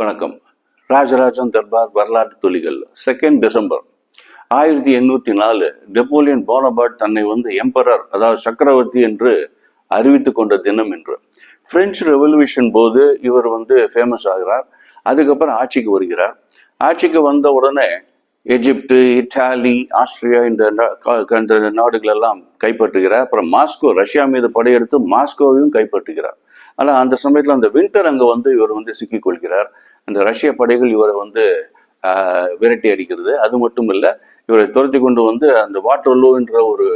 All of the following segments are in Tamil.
வணக்கம். ராஜராஜன் தர்பார் வரலாற்று துளிகள் செகண்ட் டிசம்பர் ஆயிரத்தி எண்ணூத்தி நாலு நெப்போலியன் போனபாட் தன்னை வந்து எம்பரர் அதாவது சக்கரவர்த்தி என்று அறிவித்து கொண்ட தினம் என்று பிரெஞ்சு ரெவல்யூஷன் போது இவர் வந்து ஃபேமஸ் ஆகிறார். அதுக்கப்புறம் ஆட்சிக்கு வருகிறார். ஆட்சிக்கு வந்த உடனே எஜிப்டு இத்தாலி ஆஸ்திரியா இந்த நாடுகளெல்லாம் இந்த நாடுகள் எல்லாம் கைப்பற்றுகிறார். அப்புறம் மாஸ்கோ ரஷ்யா மீது படையெடுத்து மாஸ்கோவையும் கைப்பற்றுகிறார். ஆனால் அந்த சமயத்தில் அந்த வின்டர் அங்கே வந்து இவர் வந்து சிக்கிக் கொள்கிறார். அந்த ரஷ்ய படைகள் இவரை வந்து விரட்டி அடிக்கிறது. அது மட்டும் இல்லை இவரை துரத்தி கொண்டு வந்து அந்த வாட்டர்லோ என்ற ஒரு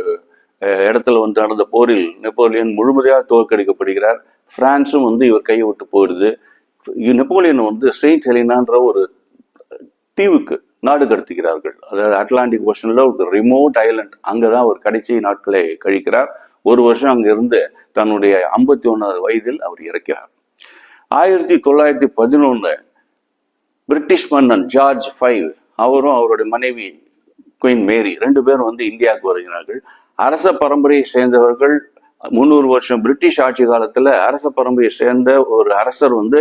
இடத்துல வந்து நடந்த போரில் நெப்போலியன் முழுமையாக தோற்கடிக்கப்படுகிறார். பிரான்ஸும் வந்து இவர் கையை விட்டு போயிடுது. நெப்போலியன் வந்து செயின்ட் ஹெலினான்ற ஒரு தீவுக்கு நாடு கடத்துகிறார்கள். அதாவது அட்லாண்டிக் ஓஷனில் ஒரு ரிமோட் ஐலண்ட் அங்கதான் அவர் கடைசி நாட்களை கழிக்கிறார். ஒரு வருஷம் அங்கே இருந்து தன்னுடைய ஐம்பத்தி ஒன்றாவது வயதில் அவர் இறக்கிறார். ஆயிரத்தி தொள்ளாயிரத்தி பதினொன்று பிரிட்டிஷ் மன்னன் ஜார்ஜ் ஃபைவ் அவரும் அவருடைய மனைவி குயின் மேரி ரெண்டு பேரும் வந்து இந்தியாவுக்கு வருகிறார்கள். அரச பரம்பரையை சேர்ந்தவர்கள் முந்நூறு வருஷம் பிரிட்டிஷ் ஆட்சி காலத்தில் அரச பரம்பரையை சேர்ந்த ஒரு அரசர் வந்து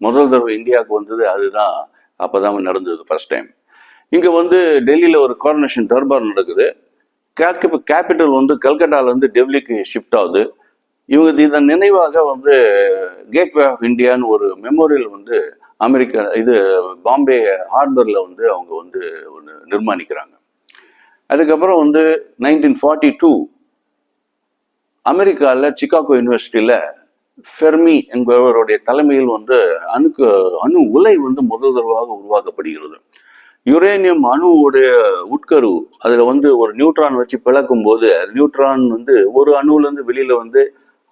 முதல் தடவை இந்தியாவுக்கு வந்தது அதுதான். அப்போதான் நடந்தது ஃபர்ஸ்ட் டைம் இங்கே வந்து டெல்லியில் ஒரு கார்னேஷன் தர்பார் நடக்குது. கேபிட்டல் வந்து கல்கட்டால இருந்து டெல்லிக்கு ஷிஃப்ட் ஆகுது. இவங்க இதன் நினைவாக வந்து கேட்வே ஆஃப் இந்தியான்னு ஒரு மெமோரியல் வந்து அமெரிக்கா இது பாம்பே ஹார்பரில் வந்து அவங்க வந்து ஒன்று நிர்மாணிக்கிறாங்க. அதுக்கப்புறம் வந்து நைன்டீன் ஃபார்ட்டி டூ அமெரிக்காவில் சிக்காகோ யூனிவர்சிட்டியில் ஃபெர்மி என்பவருடைய தலைமையில் வந்து அணுக்கு அணு உலை வந்து முதல் தடவாக உருவாக்கப்படுகிறது. யுரேனியம் அணுவுடைய உட்கரு அதில் வந்து ஒரு நியூட்ரான் வச்சு பிளக்கும் போது நியூட்ரான் வந்து ஒரு அணுவிலேருந்து வெளியில் வந்து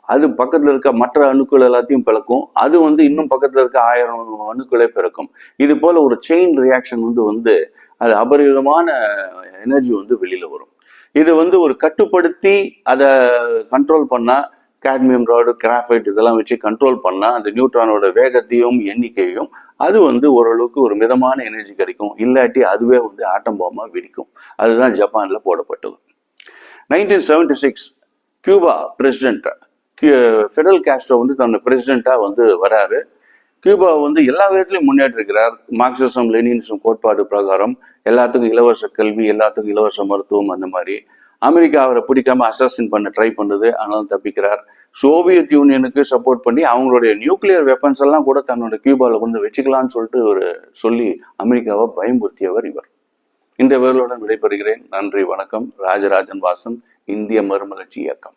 அது பக்கத்தில் இருக்க மற்ற அணுக்கள் எல்லாத்தையும் பிளக்கும். அது வந்து இன்னும் பக்கத்தில் இருக்க ஆயிரம் அணுக்களே பிறக்கும். இது போல் ஒரு செயின் ரியாக்ஷன் வந்து வந்து அது அபரிதமான எனர்ஜி வந்து வெளியில் வரும். இது வந்து ஒரு கட்டுப்படுத்தி அதை கண்ட்ரோல் பண்ணால் கேட்மியம் ராடு கிராஃபைட் இதெல்லாம் வச்சு கண்ட்ரோல் பண்ணால் அந்த நியூட்ரானோட வேகத்தையும் எண்ணிக்கையும் அது வந்து ஓரளவுக்கு ஒரு மிதமான எனர்ஜி கிடைக்கும். இல்லாட்டி அதுவே வந்து ஆட்டம் பாமா வெடிக்கும். அதுதான் ஜப்பானில் போடப்பட்டது. Nineteen seventy six Cuba president Fidel Castro வந்து தன்னை பிரசிடெண்ட்டாக வந்து வராரு. கியூபா வந்து எல்லா விதத்திலையும் முன்னேற்றிருக்கிறார் மார்க்சிசம் லெனினிசம் கோட்பாடு பிரகாரம் எல்லாத்துக்கும் இலவச கல்வி எல்லாத்துக்கும் இலவச மருத்துவம் அந்த மாதிரி. அமெரிக்கா அவரை பிடிக்காம அசாசின் பண்ண ட்ரை பண்ணுது. ஆனாலும் தப்பிக்கிறார். சோவியத் யூனியனுக்கு சப்போர்ட் பண்ணி அவங்களுடைய நியூக்ளியர் வெப்பன்ஸ் எல்லாம் கூட தன்னோட கியூபாவில் கொண்டு வச்சுக்கலாம்னு சொல்லிட்டு ஒரு சொல்லி அமெரிக்காவை பயமுறுத்தியவர் இவர். இந்த விவரலுடன் விடைபெறுகிறேன். நன்றி வணக்கம். ராஜராஜன் வாசன் இந்திய மறுமலர்ச்சி இயக்கம்.